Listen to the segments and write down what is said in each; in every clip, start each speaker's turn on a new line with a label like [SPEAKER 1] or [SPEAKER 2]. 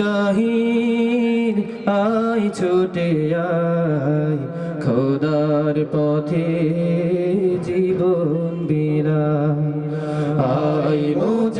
[SPEAKER 1] মুজাহিদ I ছুটে আয়। খোদার পথে জীবন বিরা আয় মুজাহিদ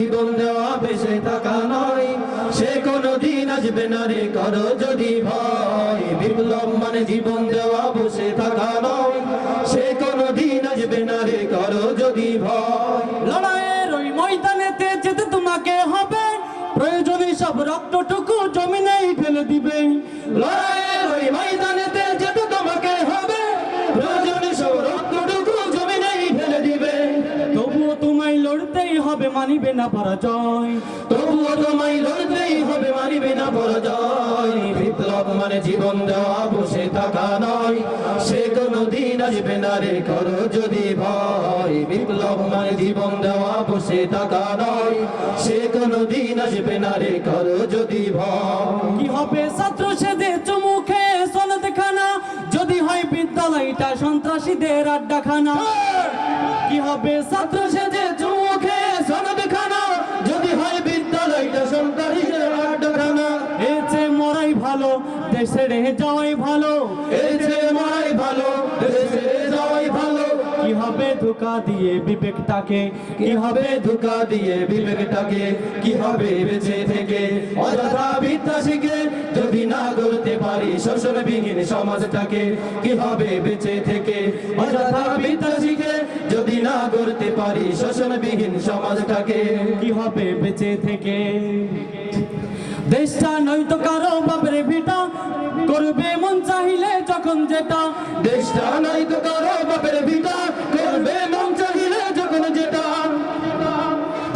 [SPEAKER 1] জীবন দেওয়া বেঁচে থাকা নয়। সে কোনো দিন আসবে না রে করো যদি ভয়। বিপ্লব মানে জীবন দেওয়া বসে থাকা নয়। সে কোনো দিন আসবে না রে করো যদি ভয়।
[SPEAKER 2] লড়াইয়ের ওই ময়দানেতে যেতে তোমাকে হবে। প্রয়োজনে সব রক্তটুকু জমিনেই ফেলে দিবে।
[SPEAKER 1] লড়াইয়ের ওই ময়দানেতে
[SPEAKER 2] মানিবে না পরাজয়।
[SPEAKER 1] তবুও তোমায় লড়তেই হবে মানিবে না পরাজয়। বিপ্লব মানে জীবন দেওয়া বসে থাকা নয়। সে কোনো দিন আসবে না রে করো যদি ভয়। বিপ্লব মানে জীবন দেওয়া বসে থাকা নয়। সে কোনো দিন আসবে না রে করো যদি ভয়।
[SPEAKER 2] কি হবে ছাত্র সেদে চুমুখে সনদ খানা যদি হয় বিদ্যালয়টা সন্ত্রাসীদের আড্ডাখানা। কি হবে ছাত্র যাওয়াই ভালো।
[SPEAKER 1] এই মরাই ভালো। দেশে যাওয়াই ভালো।
[SPEAKER 2] কি হবে ধোকা দিয়ে বিবেকটাকে?
[SPEAKER 1] কি হবে ধোকা দিয়ে বিবেকটাকে? কি হবে বেঁচে থেকে? অযথা বিদ্যা শিখে যদি না করতে পারি শোষণবিহীন সমাজটাকে কি হবে বেঁচে থেকে? অযথা বিদ্যা শিখে যদি না করতে পারি শোষণবিহীন সমাজটাকে
[SPEAKER 2] কি হবে বেঁচে থেকে? দেশটা নয়তো কারও বাপের ভিটা করবে মন চাহিলে যখন যেটা।
[SPEAKER 1] দেশটা নাই তো কারও বাপের ভিটা। করবে মন চাহিলে যখন যেটা।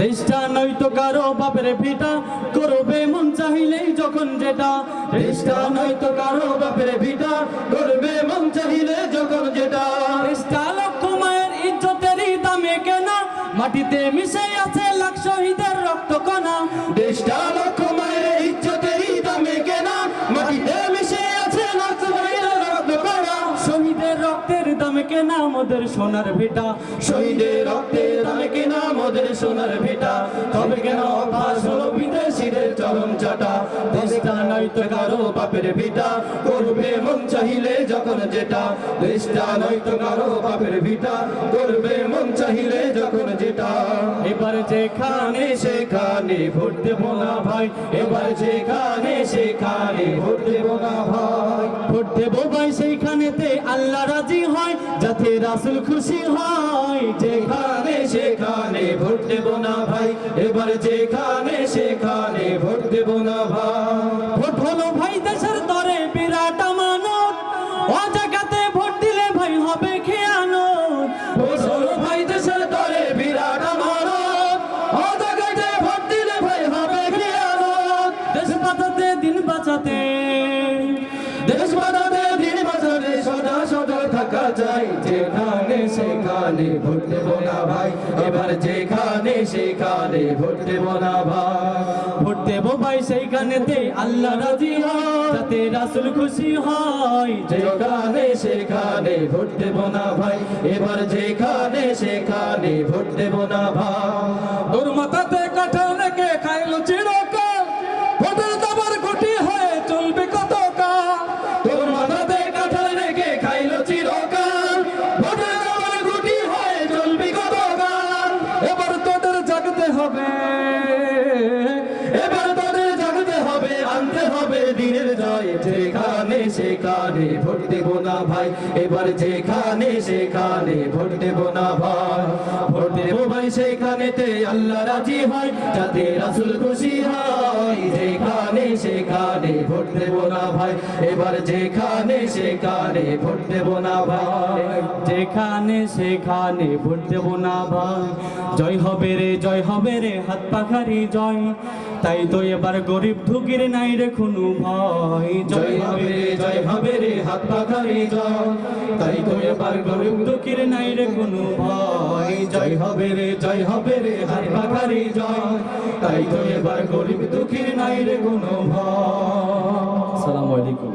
[SPEAKER 2] দেশটা নয়তো কারও বাপের ভিটা। করবে মন চাহিলেই যখন যেটা।
[SPEAKER 1] দেশটা নাই তো কারও বাপের ভিটা। করবে মন চাহিলে যখন যেটা।
[SPEAKER 2] দেশটা লক্ষ মায়ের ইজ্জতেরই দামে কেনা। মাটিতে মিশে
[SPEAKER 1] দামে কেনা
[SPEAKER 2] আমাদের সোনার
[SPEAKER 1] শহীদের রক্তের দামে কেনা মোদের সোনার ভেটা। তবে কেন বিদেশিদের চরম চাটা। দেশটা কারও বাপের ভিটা। করবে মন চাহিলে যখন যেটা। দেশটা কারও বাপের ভিটা। করবে মন চাহিলে যখন যেটা।
[SPEAKER 2] এবার যেখানে
[SPEAKER 1] সেখানে ভোট দেব না ভাই। এবার যেখানে সেখানে ভোট দেব না ভাই।
[SPEAKER 2] ভোট দেবো ভাই, সেইখানেতে আল্লাহ রাজি যাতে রাসুল খুশি হয়,
[SPEAKER 1] যেখানে সেখানে ভোট দেব না ভাই। এবার যেখানে সেখানে ভোট দেব না ভাই। থাকা চাই যেখানে সেখানে ভোট দেব না ভাই। এবার যেখানে সেখানে ভোট দেব না ভাই।
[SPEAKER 2] ভোট দেবো ভাই সেইখানেতে আল্লাহ রাজি হয় যাতে রাসুল খুশি হয়।
[SPEAKER 1] যেখানে সেখানে ভোট দেব না ভাই এবার যেখানে সেখানে ভোট দেব না ভাই। সেখানে ভোট দেব না ভাই। এবার যেখানে সেখানে ভোট দেব না ভাই। ভোট দেব ভাই সেখানেতে আল্লাহ রাজি হয়, যাতে রাসুল খুশি হয়। যেখানে সেখানে ভোট দেব না ভাই। এবার যেখানে সেখানে ভোট দেব না ভাই।
[SPEAKER 2] যেখানে সেখানে ভোট দেব না ভাই। জয় হবে রে জয় হবে রে হাত পাখারি জয়। তাই তো এবার গরিব ধুকির নাই রে খুনু ভয়।
[SPEAKER 1] জয় হবে রে জয় হবে রে হাত পাখারে জয়। তাই তো এবার গরিব
[SPEAKER 2] দুঃখীর নাই রে কোনো ভয়।
[SPEAKER 1] জয় হবে রে জয় হবে রে হাত পাখারে জয়। তাই তো এবার গরিব দুঃখীর নাই রে কোনো ভয়।
[SPEAKER 2] আসসালামু আলাইকুম।